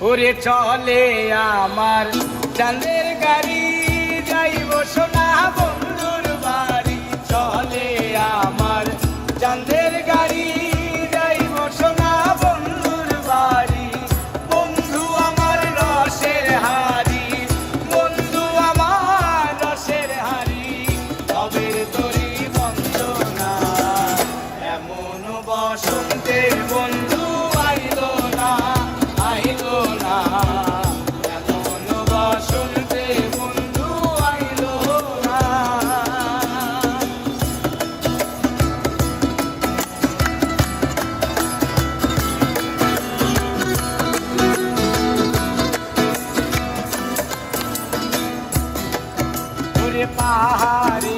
ওরে চলে আমার চাঁদের গাড়ি যাইব সোনা পাহাড়ে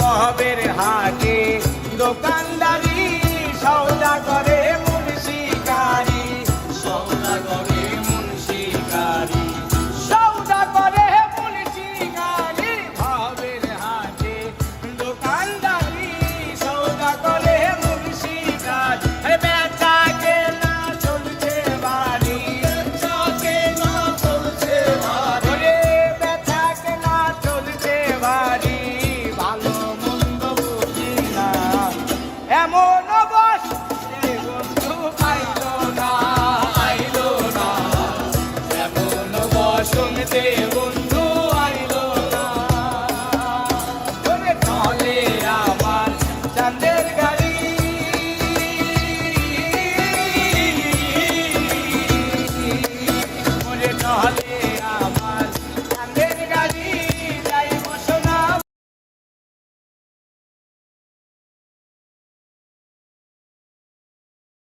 बाबर हाथी दुकान